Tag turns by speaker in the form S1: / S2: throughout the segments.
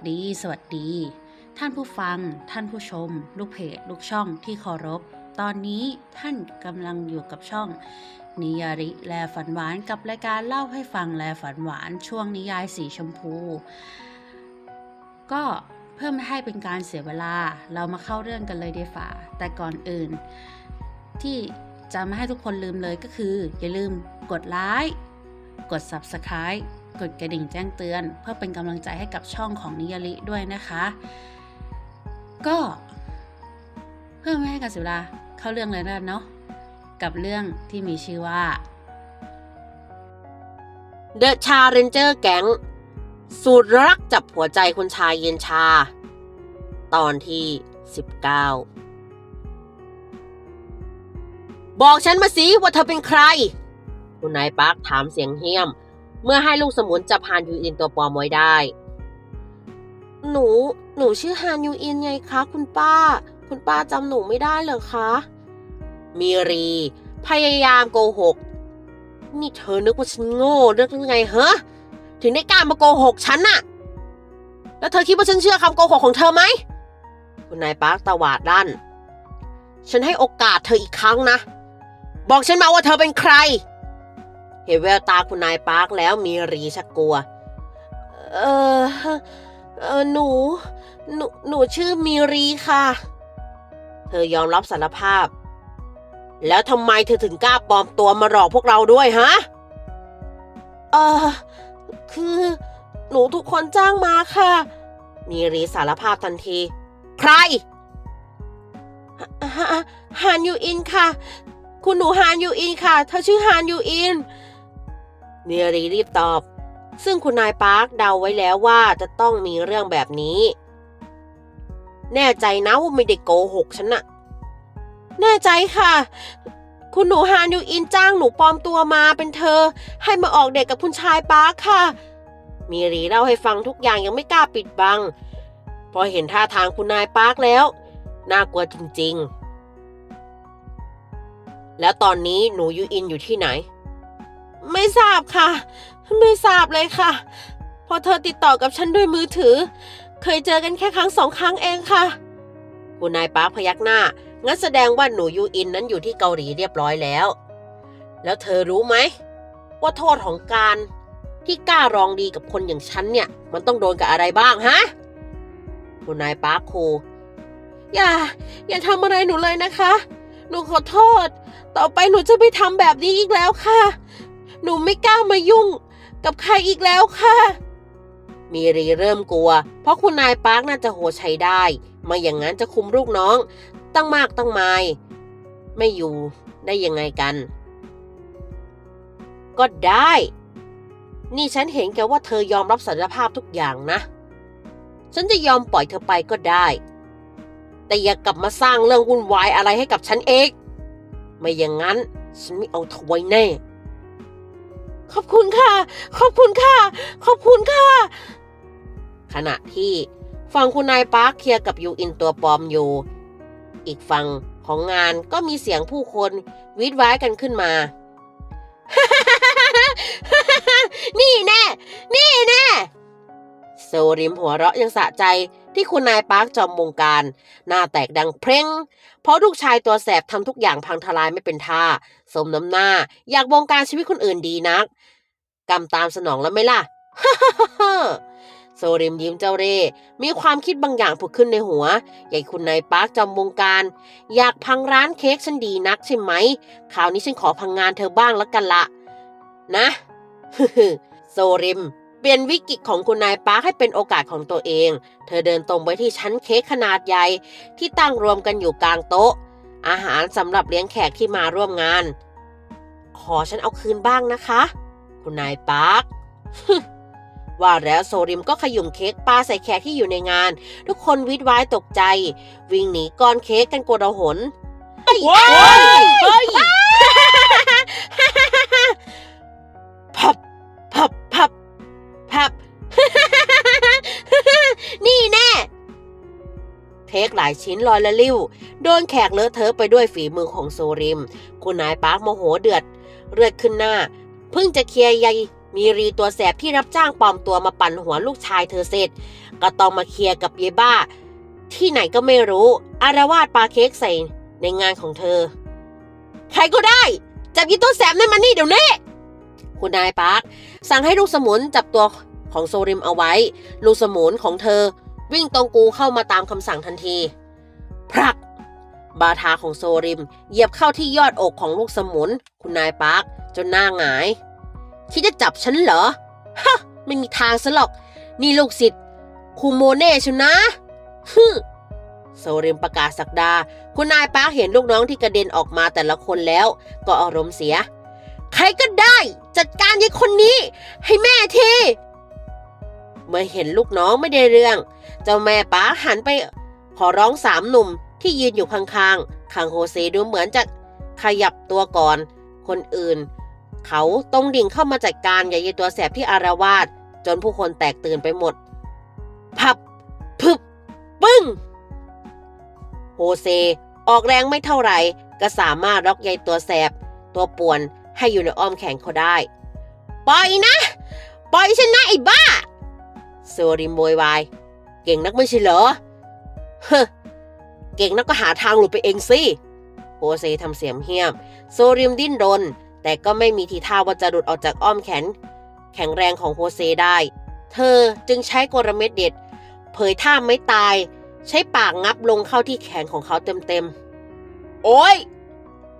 S1: สวัสดี สวัสดี ท่านผู้ฟัง ท่านผู้ชม ลูกเพจ ลูกช่องที่เคารพ ตอนนี้ท่านกำลังอยู่กับช่อง นิยาริแลฝันหวานกับรายการเล่าให้ฟังแลฝันหวานช่วงนิยายสีชมพู ก็เพื่อไม่ให้เป็นการเสียเวลาเรามาเข้าเรื่องกันเลยเดีฝ่า แต่ก่อนอื่น ที่จะไม่ให้ทุกคนลืมเลยก็คือ อย่าลืมกดไลค์กด Subscribe กดกระดิ่งแจ้งเตือน เพื่อเป็นกำลังใจให้กับช่องของนิยาริด้วยนะคะ ก็เพื่อไม่ให้การเสียเวลาเข้าเรื่องเลยนะเนาะกับเรื่องที่มีชื่อว่า
S2: เดอะชาเรนเจอร์แก๊งสูตรรักจับหัวใจคุณชายเย็นชา ตอนที่ 19 บอกฉันมาสิว่าเธอเป็นใคร คุณนายปาร์คถามเสียงเฮี้ยม เมื่อให้ลูกสมุนจับฮานยูอินตัวปลอมไว้ได้ หนู หนูชื่อฮานยูอินไงคะคุณป้า คุณป้าจำหนูไม่ได้เหรอคะ มีรี พยายามโกหก นี่เธอนึกว่าฉันโง่เรื่องยังไงเหรอถึงได้กล้ามาโกหกฉันน่ะ แล้วเธอคิดว่าฉันเชื่อคำโกหกของเธอไหม คุณนายปาร์คตวาดลั่น ฉันให้โอกาสเธออีกครั้งนะ บอกฉันมาว่าเธอเป็นใคร เห็นแววตาคุณนายปาร์คแล้วมีรีชักกลัว เออเออหนู หนู หนูชื่อมีรีค่ะ เธอยอมรับสารภาพ แล้วทำไมเธอถึงกล้าปลอมตัวมาหลอกพวกเราด้วยฮะ เออคือ หนูทุกคนจ้างมาค่ะ มีรีสารภาพทันที ใครฮฮฮานยูอินค่ะ คุณหนูฮานยูอินค่ะ เธอชื่อฮานยูอิน มียรีรีบตอบ ซึ่งคุณนายปาร์คเดาไว้แล้วว่าจะต้องมีเรื่องแบบนี้ แน่ใจนะว่าไม่ได้โกหกฉันน่ะ แน่ใจค่ะ คุณหนูฮานยูอินจ้างหนูปลอมตัวมาเป็นเธอ ให้มาออกเด็กกับคุณชายปาร์คค่ะ มีรีเล่าให้ฟังทุกอย่างยังไม่กล้าปิดบัง พอเห็นท่าทางคุณนายปาร์คแล้ว น่ากลัวจริงๆ แล้วตอนนี้หนูยูอินอยู่ที่ไหน ไม่ทราบค่ะ ไม่ทราบเลยค่ะ พอเธอติดต่อกับฉันด้วยมือถือ เคยเจอกันแค่ครั้งสองครั้งเองค่ะคุณนายปาร์คพยักหน้า งั้นแสดงว่าหนูยูอินนั้นอยู่ที่เกาหลีเรียบร้อยแล้ว แล้วเธอรู้ไหม ว่าโทษของการที่กล้ารองดีกับคนอย่างฉันเนี่ย มันต้องโดนกับอะไรบ้างฮะ คุณนายปาร์คคูอย่า อย่าทำอะไรหนูเลยนะคะ หนูขอโทษ ต่อไปหนูจะไม่ทำแบบนี้อีกแล้วค่ะ หนูไม่กล้ามายุ่ง กับใครอีกแล้วค่ะ มีรีเริ่มกลัว เพราะคุณนายปาร์คน่าจะโหใช้ได้ ไมาอย่างนั้นจะคุมลูกน้อง ตั้งมากตั้งไมายไม่อยู่ได้ยังไงกัน ก็ได้ นี่ฉันเห็นแกว่าเธอยอมรับสารภาพทุกอย่างนะ ฉันจะยอมปล่อยเธอไปก็ได้ แต่อย่ากลับมาสร้างเรื่องวุ่นวายอะไรให้กับฉันเองไม่อย่างนั้น ฉันไม่เอาเธอไว้แน่ ขอบคุณค่ะ ขอบคุณค่ะ ขอบคุณค่ะ ขณะที่ฝั่งคุณนายปาร์คเคลียร์กับยูอินตัวปลอมอยู่ อีกฝั่งของงานก็มีเสียงผู้คนวิดว้ายกันขึ้นมา นี่แน่ นี่แน่ โซริมหัวเราะยังสะใจ ที่คุณนายปาร์คจอมวงการ หน้าแตกดังเพร่ง เพราะลูกชายตัวแสบทำทุกอย่างพังทลายไม่เป็นท่า สมน้ำหน้า อยากบงการชีวิตคนอื่นดีนักกำตามสนองแล้วไหมล่ะโซริมยิ้มเจ้าเร่มีความคิดบางอย่างผุดขึ้นในหัว ใหญ่คุณนายปาร์คจอมวงการ อยากพังร้านเค้กฉันดีนักใช่ไหม คราวนี้ฉันขอพังงานเธอบ้างแล้วกันละ นะ โซริม เปลี่ยนวิกฤตของคุณนายปาร์คให้เป็นโอกาสของตัวเอง เธอเดินตรงไปที่ชั้นเค้กขนาดใหญ่ที่ตั้งรวมกันอยู่กลางโต๊ะ อาหารสำหรับเลี้ยงแขกที่มาร่วมงาน ขอฉันเอาคืนบ้างนะคะ คุณนายปาร์คว่าแล้วโซริมก็ขยุ่มเค้กปาใส่แขกที่อยู่ในงาน ทุกคนวิดว้ายตกใจ วิ่งหนีก้อนเค้กกันโกลาหลเฮ้ยเฮ้ยายชิ้นลอยละลิ้ว โดนแขกเลอะเทอะไปด้วยฝีมือของโซริม คุณนายปาร์คโมโหเดือด เลือดขึ้นหน้า เพิ่งจะเคลียร์ใยมีรีตัวแสบที่รับจ้างปลอมตัวมาปั่นหัวลูกชายเธอเสร็จ ก็ต้องมาเคลียร์กับเยบ้า ที่ไหนก็ไม่รู้ อารวาสปาเค้กใส่ในงานของเธอ ใครก็ได้ จับยีตัวแสบนั่นมานี่เดี๋ยวนี้ คุณนายปาร์คสั่งให้ลูกสมุนจับตัวของโซริมเอาไว้ ลูกสมุนของเธอ วิ่งตรงกูเข้ามาตามคำสั่งทันที พรัก บาทาของโซริม เหยียบเข้าที่ยอดอกของลูกสมุน คุณนายปาร์คจนหน้าหงาย คิดจะจับฉันเหรอ ฮะ ไม่มีทางซะหรอก นี่ลูกศิษย์คูโมเน่ชนะฮึโซริมประกาศสักดา คุณนายปาร์คเห็นลูกน้องที่กระเด็นออกมาแต่ละคนแล้ว ก็อารมณ์เสีย ใครก็ได้ จัดการยายคนนี้ ให้แม่ทีเมื่อเห็นลูกน้องไม่ได้เรื่อง เจ้าแม่ป๋าหันไป ขอร้องสามหนุ่มที่ยืนอยู่ข้างๆข้างโฮเซดูเหมือนจะขยับตัวก่อน คนอื่น เขาต้องดิ่งเข้ามาจัดการยายตัวแสบที่อารวาสจนผู้คนแตกตื่นไปหมด พับ พึบ ปึ้ง โฮเซออกแรงไม่เท่าไหร่ ก็สามารถล็อกยายตัวแสบ ตัวป่วนให้อยู่ในอ้อมแขนเขาได้ ปล่อยนะ ปล่อยฉันนะไอ้บ้าโซริมโวยวาย เก่งนักไม่ใช่เหรอ เฮ้เก่งนักก็หาทางหลุดไปเองสิโฮเซทำเสียงเหี้ยม โซริมดิ้นรน แต่ก็ไม่มีทีท่าว่าจะหลุดออกจากอ้อมแขน แข็งแรงของโฮเซได้ เธอจึงใช้กลเม็ดเด็ด เผยท่าไม่ตาย ใช้ปากงับลงเข้าที่แขนของเขาเต็มๆ โอ้ย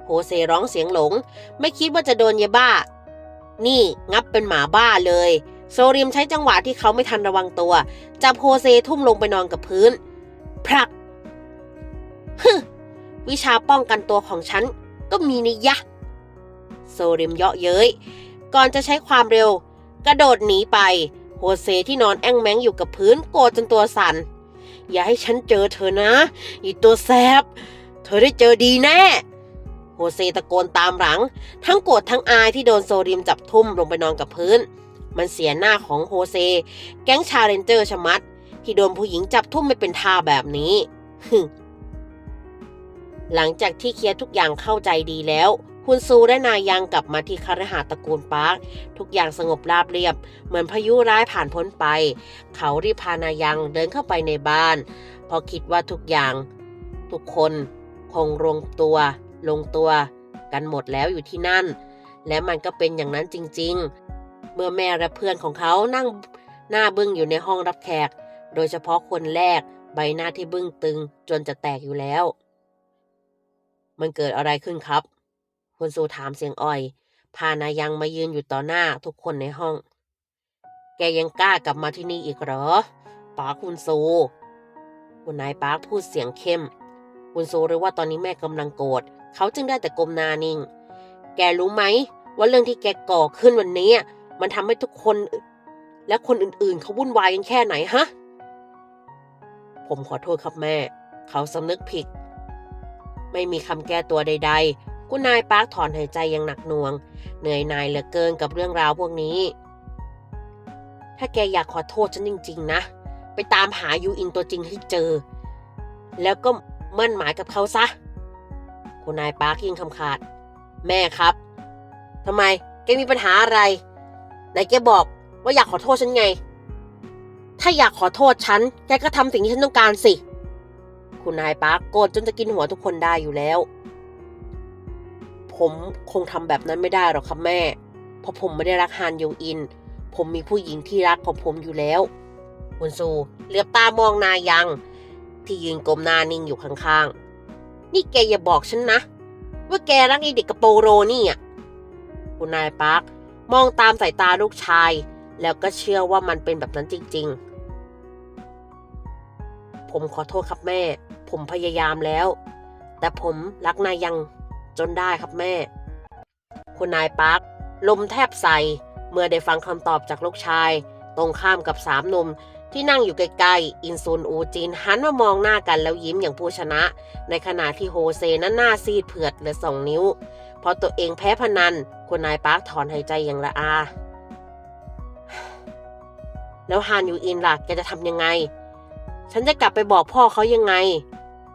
S2: โฮเซร้องเสียงหลง ไม่คิดว่าจะโดนเยบ้า นี่งับเป็นหมาบ้าเลย โซรียมใช้จังหวะที่เขาไม่ทันระวังตัว จับโฮเซทุ่มลงไปนอนกับพื้น พรักฮึวิชาป้องกันตัวของฉันก็มีนิยะ โซเรีมเยาะเย้ย ก่อนจะใช้ความเร็ว กระโดดหนีไป โฮเซที่นอนแอ่งแมงอยู่กับพื้นโกรธจนตัวสั่น อย่าให้ฉันเจอเธอนะอีตัวแซบ เธอได้เจอดีแน่โฮเซตะโกนตามหลัง ทั้งโกรธทั้งอายที่โดนโซรีมจับทุ่มลงไปนอนกับพื้น มันเสียหน้าของโฮเซ แก๊งชาเลนเจอร์ชะมัด ที่โดนผู้หญิงจับทุ่มไม่เป็นท่าแบบนี้ หลังจากที่เคลียร์ทุกอย่างเข้าใจดีแล้ว คุณซูและนายังกลับมาที่คฤหาตระกูลปาร์ค ทุกอย่างสงบราบเรียบ เหมือนพายุร้ายผ่านพ้นไป เขารีบพานายังเดินเข้าไปในบ้านพราะคิดว่าทุกอย่าง ทุกคนคงลงตัว ลงตัว กันหมดแล้วอยู่ที่นั่น และมันก็เป็นอย่างนั้นจริง ๆ เมื่อแม่และเพื่อนของเขานั่งหน้าบึ้งอยู่ในห้องรับแขก โดยเฉพาะคนแรกใบหน้าที่บึ้งตึงจนจะแตกอยู่แล้ว มันเกิดอะไรขึ้นครับ คุณซูถามเสียงอ่อย พานายังมายืนอยู่ต่อหน้าทุกคนในห้อง แกยังกล้ากลับมาที่นี่อีกเหรอป้าคุณซูคุณนายปาร์คพูดเสียงเข้ม คุณซูรู้ว่าตอนนี้แม่กำลังโกรธเขาจึงได้แต่กลมนานิ่ง แกรู้ไหมว่าเรื่องที่แกก่อขึ้นวันนี้ มันทำให้ทุกคน และคนอื่นๆ เขาวุ่นวายกันแค่ไหนฮะ ผมขอโทษครับแม่ เขาสำนึกผิด ไม่มีคำแก้ตัวใด ๆ คุณนายปาร์คถอนหายใจอย่างหนักหน่วง เหนื่อยหน่ายเหลือเกินกับเรื่องราวพวกนี้ ถ้าแกอยากขอโทษฉันจริง ๆ นะ ไปตามหายูอินตัวจริงให้เจอ แล้วก็มั่นหมายกับเขาซะ คุณนายปาร์คยิงคำขาด แม่ครับทำไมแกมีปัญหาอะไรไหนแกบอกว่าอยากขอโทษฉันไง ถ้าอยากขอโทษฉัน แกก็ทำสิ่งที่ฉันต้องการสิ คุณนายปาร์คโกรธจนจะกินหัวทุกคนได้อยู่แล้ว ผมคงทำแบบนั้นไม่ได้หรอกครับแม่ เพราะผมไม่ได้รักฮานยูอิน ผมมีผู้หญิงที่รักของผมอยู่แล้ว คุณซูเหลือบตามองนายยัง ที่ยืนกลมหน้านิ่งอยู่ข้างๆ นี่แกอย่าบอกฉันนะ ว่าแกรักไอเด็กกระโปรโรนี่อะ คุณนายปาร์คมองตามสายตาลูกชายแล้วก็เชื่อว่ามันเป็นแบบนั้นจริง ๆ ผมขอโทษครับแม่ ผมพยายามแล้ว แต่ผมรักนายยังจนได้ครับแม่ คุณนายปาร์คลมแทบใสเมื่อได้ฟังคำตอบจากลูกชาย ตรงข้ามกับสามหนุ่มที่นั่งอยู่ใกล้ๆ อินซุนอูจินหันมามองหน้ากันแล้วยิ้มอย่างผู้ชนะ ในขณะที่โฮเซนั้นหน้าซีดเผือดเหลือสองนิ้ว เพราะตัวเองแพ้พนัน คุณนายปาร์คถอนหายใจอย่างละอา แล้วฮานยูอินล่ะแกจะทำยังไง ฉันจะกลับไปบอกพ่อเขายังไง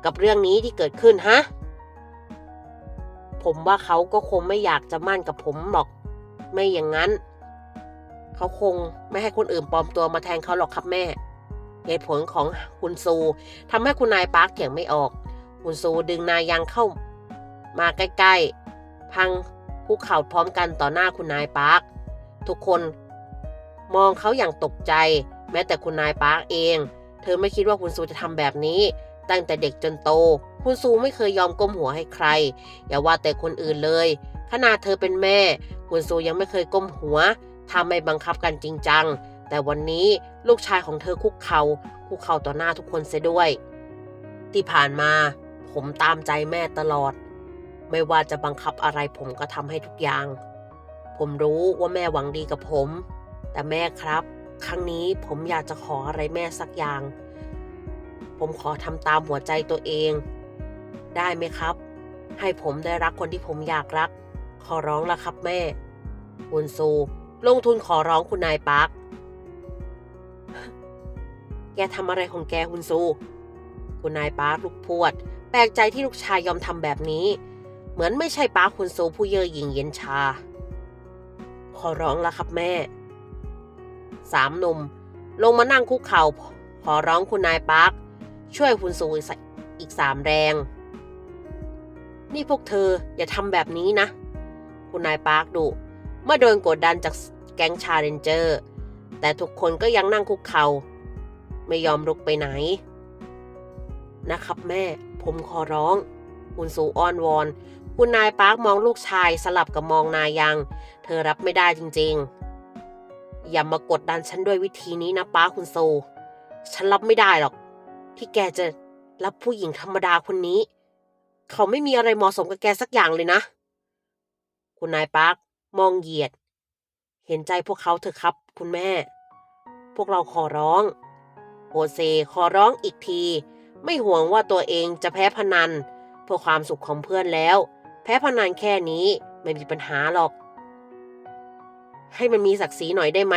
S2: กับเรื่องนี้ที่เกิดขึ้นฮะ ผมว่าเขาก็คงไม่อยากจะมั่นกับผมหรอก ไม่อย่างนั้น เขาคงไม่ให้คนอื่นปลอมตัวมาแทนเขาหรอกครับแม่เหตุผลของคุณซูทำให้คุณนายปาร์คเถียงไม่ออก คุณซูดึงนายยังเข้า มาใกล้ๆ พังคุกเข่าพร้อมกันต่อหน้าคุณนายปาร์คทุกคน มองเขาอย่างตกใจ แม้แต่คุณนายปาร์คเอง เธอไม่คิดว่าคุณซูจะทำแบบนี้ ตั้งแต่เด็กจนโต คุณซูไม่เคยยอมก้มหัวให้ใคร อย่าว่าแต่คนอื่นเลย ขนาดเธอเป็นแม่ คุณซูยังไม่เคยก้มหัวถ้าไม่บังคับกันจริงจัง แต่วันนี้ลูกชายของเธอคุกเขา่าคุกเข่าต่อหน้าทุกคนเสียด้วย ที่ผ่านมา ผมตามใจแม่ตลอด ไม่ว่าจะบังคับอะไรผมก็ทำให้ทุกอย่าง ผมรู้ว่าแม่หวังดีกับผม แต่แม่ครับ ครั้งนี้ผมอยากจะขออะไรแม่สักอย่าง ผมขอทำตามหัวใจตัวเอง ได้ไหมครับ ให้ผมได้รักคนที่ผมอยากรัก ขอร้องละครับแม่คุณซูลงทุนขอร้องคุณนายปาร์คแกทำอะไรของแกคุณซู คุณนายปาร์คลุกพวด แปลกใจที่ลูกชายยอมทำแบบนี้ เหมือนไม่ใช่ปาร์คคุณซูผู้เย่อหยิ่งเย็นชา ขอร้องละครับแม่ สามหนุ่ม ลงมานั่งคุกเข่าขอร้องคุณนายปาร์คช่วยคุณซูอีกสามแรง นี่พวกเธออย่าทำแบบนี้นะ คุณนายปาร์คดุเมื่อโดนกดดันจากแก๊งชาเลนเจอร์ แต่ทุกคนก็ยังนั่งคุกเขา่าไม่ยอมลุกไปไหน นะครับแม่ ผมขอร้อง คุณสูอ้อนวอน คุณนายปาร์คมองลูกชายสลับกับมองนายยัง เธอรับไม่ได้จริงๆ อย่ามากดดันฉันด้วยวิธีนี้นะป้าคุณโซ ฉันรับไม่ได้หรอก ที่แกจะรับผู้หญิงธรรมดาคนนี้ เขาไม่มีอะไรเหมาะสมกับแกสักอย่างเลยนะ คุณนายปาร์คมองเหยียด เห็นใจพวกเขาเถอะครับ คุณแม่ พวกเราขอร้องโฮเซขอร้องอีกที ไม่ห่วงว่าตัวเองจะแพ้พนันเพื่อความสุขของเพื่อนแล้ว แพ้พนันแค่นี้ไม่มีปัญหาหรอก ให้มันมีศักดิ์ศรีหน่อยได้ไหม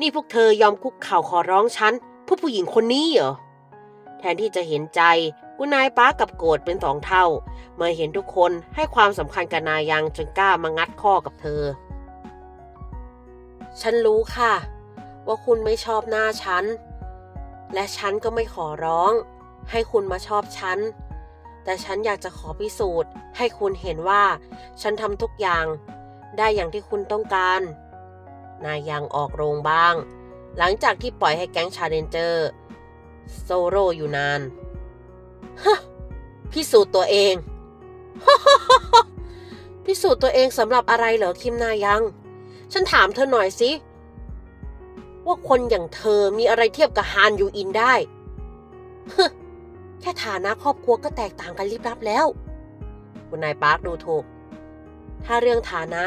S2: นี่พวกเธอยอมคุกเข่าขอร้องฉันเพื่อผู้หญิงคนนี้เหรอ แทนที่จะเห็นใจกุนายป้ากับโกรธเป็นสองเท่า เมื่อเห็นทุกคนให้ความสำคัญกับนายังจนกล้ามางัดข้อกับเธอ ฉันรู้ค่ะ ว่าคุณไม่ชอบหน้าฉัน และฉันก็ไม่ขอร้อง ให้คุณมาชอบฉัน แต่ฉันอยากจะขอพิสูจน์ ให้คุณเห็นว่า ฉันทำทุกอย่าง ได้อย่างที่คุณต้องการ นายยังออกโรงบ้าง หลังจากที่ปล่อยให้แก๊งชาเลนเจอร์โซโรอยู่นานฮะพิสูจน์ตัวเอง พิสูจน์ตัวเองสำหรับอะไรเหรอคิมนายัง ฉันถามเธอหน่อยสิ ว่าคนอย่างเธอมีอะไรเทียบกับฮานยูอินได้ฮแค่ฐานะครอบครัวก็แตกต่างกันลิบลับแล้ว คุณนายปาร์คดูถูก ถ้าเรื่องฐานะ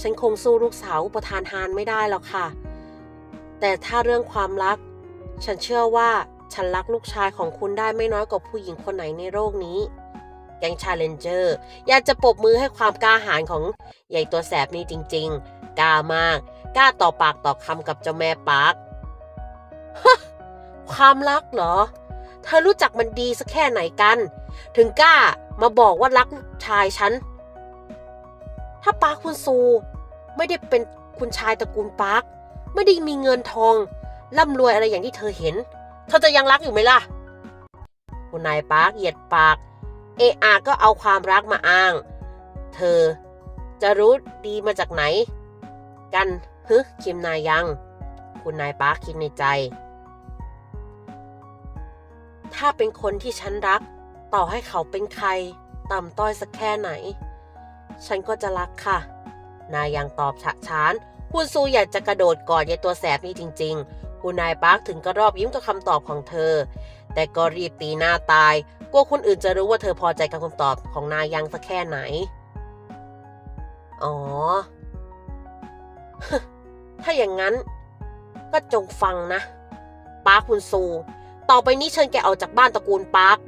S2: ฉันคงสู้ลูกสาวอุปทานฮานไม่ได้หรอกค่ะ แต่ถ้าเรื่องความรัก ฉันเชื่อว่าฉันรักลูกชายของคุณได้ไม่น้อยกว่าผู้หญิงคนไหนในโลกนี้ แกงชาเลนเจอร์อยากจะปรบมือให้ความกล้าหาญของใหญ่ตัวแสบนี้จริง ๆ กล้ามาก กล้าต่อปากต่อคำกับเจ้าแม่ปาร์คความรักเหรอ เธอรู้จักมันดีสักแค่ไหนกัน ถึงกล้ามาบอกว่ารักชายฉัน ถ้าปาร์คคุณซู ไม่ได้เป็นคุณชายตระกูลปาร์คไม่ได้มีเงินทองร่ำรวยอะไรอย่างที่เธอเห็น เธอจะยังรักอยู่ไหมล่ะ คุณนายปาร์คเหยียดปาก เออาก็เอาความรักมาอ้าง เธอจะรู้ดีมาจากไหน กันฮึคิมนายยัง คุณนายปาร์คคิดในใจ ถ้าเป็นคนที่ฉันรัก ต่อให้เขาเป็นใคร ต่ำต้อยสักแค่ไหน ฉันก็จะรักค่ะ นายยังตอบฉะฉานคุณซูอยากจะกระโดดกอดยายตัวแสบนี่จริง ๆ คุณนายปาร์คถึงกระรอบยิ้มกับคำตอบของเธอ แต่ก็รีบตีหน้าตาย กลัวคนอื่นจะรู้ว่าเธอพอใจกับคำตอบของนายังสักแค่ไหน อ๋อ ถ้าอย่างนั้น ก็จงฟังนะ ปาร์คคุณซู ต่อไปนี้เชิญแกออกจากบ้านตระกูลปาร์ค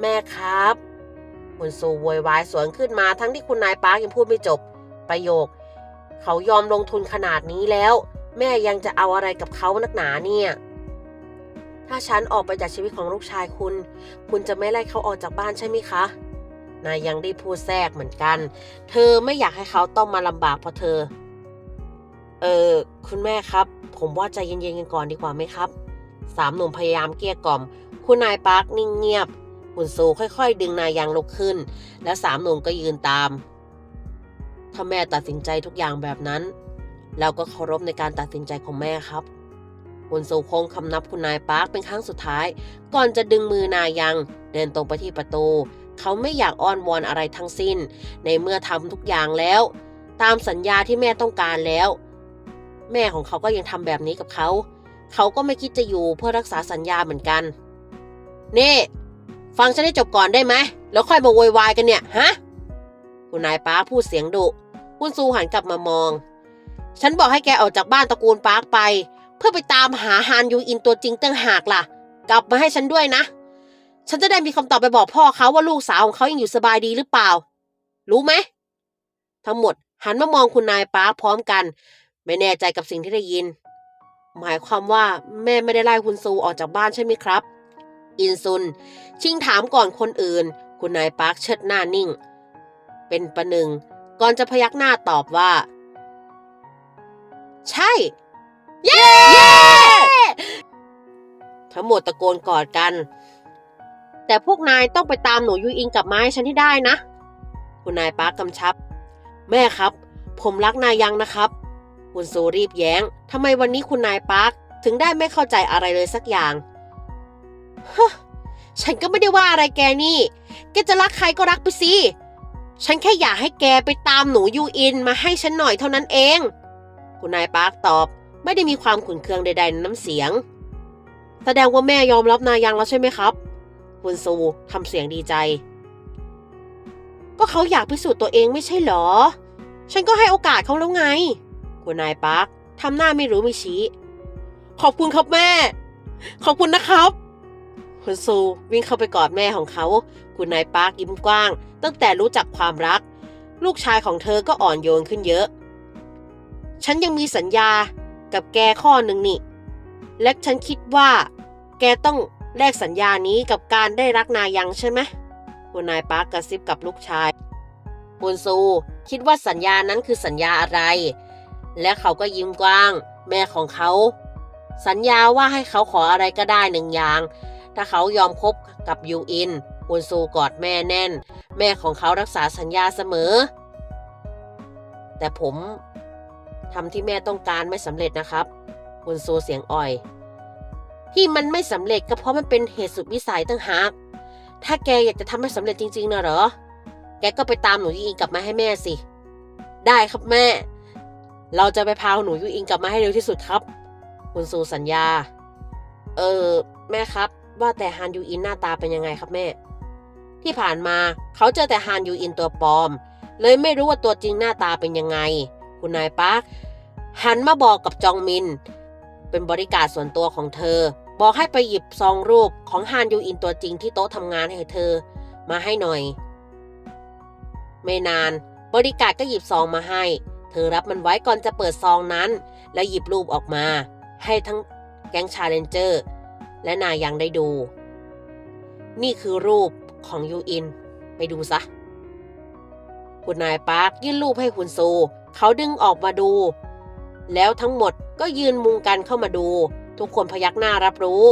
S2: แม่ครับ คุณซูโวยวายสวนขึ้นมาทั้งที่คุณนายปาร์คยังพูดไม่จบ ประโยค เขายอมลงทุนขนาดนี้แล้ว แม่ยังจะเอาอะไรกับเขานักหนาเนี่ย ถ้าฉันออกไปจากชีวิตของลูกชายคุณ คุณจะไม่ไล่เขาออกจากบ้านใช่ไหมคะนายยังได้พูดแทรกเหมือนกัน เธอไม่อยากให้เขาต้องมาลำบากเพราะเธอ เออคุณแม่ครับ ผมว่าใจเย็นๆกันก่อนดีกว่าไหมครับ สามหนุ่มพยายามเกลี้ยกล่อม คุณนายปาร์คนิ่งเงียบ คุณซูค่อยๆ ดึงนายยังลุกขึ้น และสามหนุ่มก็ยืนตาม ถ้าแม่ตัดสินใจทุกอย่างแบบนั้น เราก็เคารพในการตัดสินใจของแม่ครับคุณซูคงคำนับคุณนายปาร์คเป็นครั้งสุดท้าย ก่อนจะดึงมือนายยัง เดินตรงไปที่ประตู เขาไม่อยากอ้อนวอนอะไรทั้งสิ้น ในเมื่อทำทุกอย่างแล้ว ตามสัญญาที่แม่ต้องการแล้ว แม่ของเขาก็ยังทำแบบนี้กับเขา เขาก็ไม่คิดจะอยู่เพื่อรักษาสัญญาเหมือนกันนี่ ฟังฉันให้จบก่อนได้ไหม แล้วค่อยมาโวยวายกันเนี่ย ฮะ คุณนายปาร์คพูดเสียงดุ คุณซูหันกลับมามอง ฉันบอกให้แกออกจากบ้านตระกูลปาร์คไป เพื่อไปตามหาฮานยูอินตัวจริงตั้งหากล่ะ กลับมาให้ฉันด้วยนะ ฉันจะได้มีคำตอบไปบอกพ่อเขาว่าลูกสาวของเขายังอยู่สบายดีหรือเปล่า รู้ไหม ทั้งหมดหันมามองคุณนายปาร์คพร้อมกัน ไม่แน่ใจกับสิ่งที่ได้ยิน หมายความว่าแม่ไม่ได้ไล่คุณซูออกจากบ้านใช่ไหมครับ อินซุน ชิงถามก่อนคนอื่น คุณนายปาร์คเชิดหน้านิ่ง เป็นประหนึ่ง ก่อนจะพยักหน้าตอบว่า ใช่ เย้ ทั้งหมดตะโกนกอดกัน แต่พวกนายต้องไปตามหนูยูอิงกลับมาให้ฉันให้ได้นะ คุณนายปาร์คกำชับ แม่ครับ ผมรักนายยังนะครับคุณซูรีบแย้ง ทำไมวันนี้คุณนายปาร์คถึงได้ไม่เข้าใจอะไรเลยสักอย่าง ฉันก็ไม่ได้ว่าอะไรแกนี่ แกจะรักใครก็รักไปสิ ฉันแค่อยากให้แกไปตามหนูยูอินมาให้ฉันหน่อยเท่านั้นเอง คุณนายปาร์คตอบไม่ได้มีความขุนเคืองใดๆในน้ำเสียง แสดงว่าแม่ยอมรับนายยังแล้วใช่ไหมครับคุณซูทำเสียงดีใจ ก็เขาอยากพิสูจน์ตัวเองไม่ใช่เหรอ ฉันก็ให้โอกาสเขาแล้วไง คุณนายปาร์คทำหน้าไม่รู้ไม่ชี้ ขอบคุณครับแม่ ขอบคุณนะครับ คุณซูวิ่งเข้าไปกอดแม่ของเขา คุณนายปาร์คยิ้มกว้าง ตั้งแต่รู้จักความรัก ลูกชายของเธอก็อ่อนโยนขึ้นเยอะ ฉันยังมีสัญญากับแกข้อหนึ่งนี่ และฉันคิดว่า แกต้องแลกสัญญานี้กับการได้รักนายังใช่ไหมคุณนายปาร์คกระซิบกับลูกชายคุณซูคิดว่าสัญญานั้นคือสัญญาอะไร และเขาก็ยิ้มกว้าง แม่ของเขา สัญญาว่าให้เขาขออะไรก็ได้หนึ่งอย่าง ถ้าเขายอมคบกับยูอินคุณซูกอดแม่แน่น แม่ของเขารักษาสัญญาเสมอ แต่ผมทำที่แม่ต้องการไม่สำเร็จนะครับคุณซูเสียงอ่อย ที่มันไม่สำเร็จก็เพราะมันเป็นเหตุสุดวิสัยตั้งหากถ้าแกอยากจะทำให้สำเร็จจริงๆนะเหรอ แกก็ไปตามหนูยูอิงกลับมาให้แม่สิ ได้ครับแม่ เราจะไปพาหนูยูอิงกลับมาให้เร็วที่สุดครับ คุณซูสัญญา เออ แม่ครับ ว่าแต่ฮานยูอินหน้าตาเป็นยังไงครับแม่ ที่ผ่านมาเขาเจอแต่ฮานยูอินตัวปลอม เลยไม่รู้ว่าตัวจริงหน้าตาเป็นยังไง คุณนายปาร์คหันมาบอกกับจองมิน เป็นบริการส่วนตัวของเธอ บอกให้ไปหยิบซองรูปของฮานยูอินตัวจริงที่โต๊ะทำงานให้เธอ มาให้หน่อย ไม่นาน บริการก็หยิบซองมาให้ เธอรับมันไว้ก่อนจะเปิดซองนั้น แล้วหยิบรูปออกมา ให้ทั้งแก๊งชาเลนเจอร์ และนายยังได้ดู นี่คือรูปของยูอิน ไปดูซะ คุณนายปาร์คยื่นรูปให้คุณซู เขาดึงออกมาดู แล้วทั้งหมดก็ยืนมุงกันเข้ามาดู ทุกคนพยักหน้ารับรู้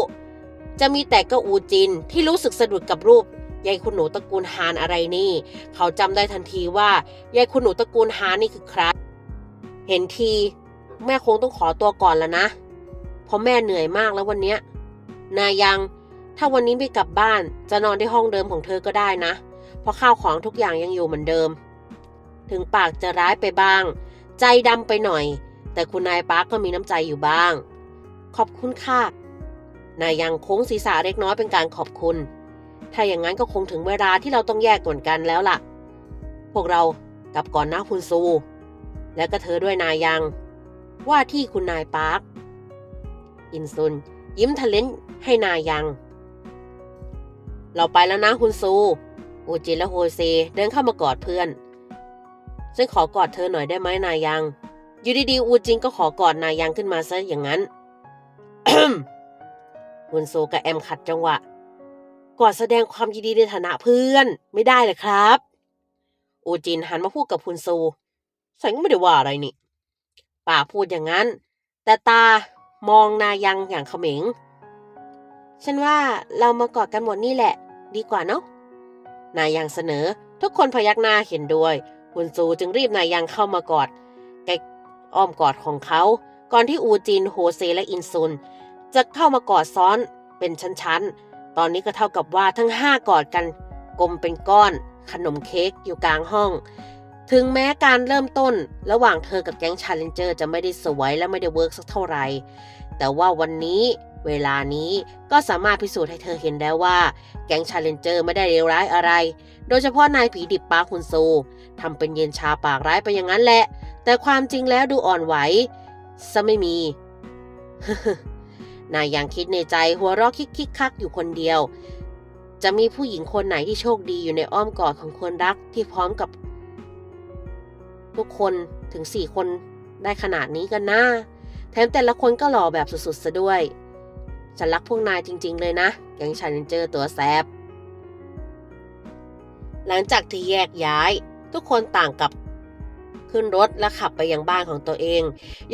S2: จะมีแต่ก้าอูจินที่รู้สึกสะดุดกับรูปยายคุณหนูตระกูลฮานอะไรนี่ เขาจำได้ทันทีว่ายายคุณหนูตระกูลฮานนี่คือใครเห็นที แม่คงต้องขอตัวก่อนแล้วนะเพราะแม่เหนื่อยมากแล้ววันเนี้ย นายัง ถ้าวันนี้ไม่กลับบ้าน จะนอนที่ห้องเดิมของเธอก็ได้นะ เพราะข้าวของทุกอย่างยังอยู่เหมือนเดิม ถึงปากจะร้ายไปบ้าง ใจดำไปหน่อย แต่คุณนายปาร์คก็มีน้ำใจอยู่บ้าง ขอบคุณค่ะ นายยังโค้งศีรษะเล็กน้อยเป็นการขอบคุณ ถ้าอย่างนั้นก็คงถึงเวลาที่เราต้องแยกก่อนกันแล้วล่ะ พวกเรากลับก่อนนะคุณซู และก็เธอด้วยนายยัง ว่าที่คุณนายปาร์คอินซุนยิ้มทะเลน ให้นายัง เราไปแล้วนะคุณซูอูจินและโฮเซเดินเข้ามากอดเพื่อน ฉันขอกอดเธอหน่อยได้ไหมนายัง อยู่ดีๆอูจินก็ขอกอดนายังขึ้นมาซะอย่างนั้นคุณซูกับแอมขัดจังหวะ กอดแสดงความยินดีในฐานะเพื่อนไม่ได้เลยครับ อูจินหันมาพูดกับคุณซูฉันก็ไม่ได้ว่าอะไรนี่ปากพูดอย่างนั้น แต่ตามองนายังอย่างเขม็ง ฉันว่าเรามากอดกันหมดนี่แหละ ดีกว่าเนาะ นายยังเสนอ ทุกคนพยักหน้าเห็นด้วย คุณซูจึงรีบนายังเข้ามากอดใกล้อ้อมกอดของเขา ก่อนที่อูจิน โฮเซ และอินซุน จะเข้ามากอดซ้อนเป็นชั้นๆ ตอนนี้ก็เท่ากับว่าทั้งห้ากอดกัน กลมเป็นก้อน ขนมเค้กอยู่กลางห้อง ถึงแม้การเริ่มต้น ระหว่างเธอกับแก๊งชาเลนเจอร์จะไม่ได้สวยและไม่ได้เวิร์กสักเท่าไหร่ แต่ว่าวันนี้ เวลานี้ก็สามารถพิสูจน์ให้เธอเห็นได้ว่า แก๊งชาเลนเจอร์ไม่ได้เลวร้ายอะไร โดยเฉพาะนายผีดิบปาคคุนซูทำเป็นเย็นชาปากร้ายไปอย่างนั้นแหละ แต่ความจริงแล้วดูอ่อนไหวซะไม่มี นายยังคิดในใจหัวเราะคิกคิกคักอยู่คนเดียว จะมีผู้หญิงคนไหนที่โชคดีอยู่ในอ้อมกอดของคนรักที่พร้อมกับทุกคนถึงสี่คนได้ขนาดนี้กันนะแถมแต่ละคนก็หล่อแบบสุดๆซะด้วย ฉันรักพวกนายจริง ๆ เลยนะแก๊งชาเลนเจอร์ตัวแซบหลังจากที่แยกย้าย ทุกคนต่างกับขึ้นรถและขับไปยังบ้านของตัวเอง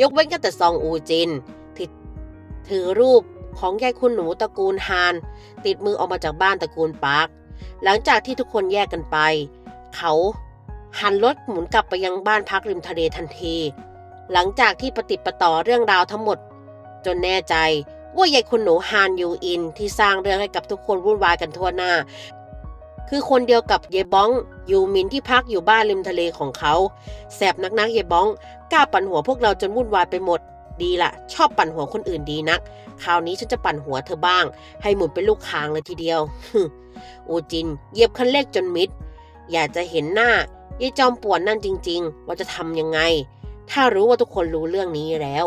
S2: ยกเว้นกันแต่ซองอูจินที่ถือรูปของยายคุณหนูตระกูลฮาน ติดมือออกมาจากบ้านตระกูลปาร์คหลังจากที่ทุกคนแยกกันไป เขาหันรถหมุนกลับไปยังบ้านพักริมทะเลทันที หลังจากที่ปฏิประต่อเรื่องราวทั้งหมด จนแน่ใจ ว่ายายคุณหนูฮานยูอิน ที่สร้างเรื่องให้กับทุกคนวุ่นวายกันทั่วหน้า คือคนเดียวกับเยบ้องยูมินที่พักอยู่บ้านริมทะเลของเขาแสบนักนักเยบ้องกล้าปั่นหัวพวกเราจนวุ่นวายไปหมด ดีละชอบปั่นหัวคนอื่นดีนัก คราวนี้ฉันจะปั่นหัวเธอบ้าง ให้หมุนเป็นลูกคางเลยทีเดียวอูจินเหยียบคันเร่งจนมิด อยากจะเห็นหน้ายายจอมป่วนนั่นจริง ๆ ว่าจะทำยังไง ถ้ารู้ว่าทุกคนรู้เรื่องนี้แล้ว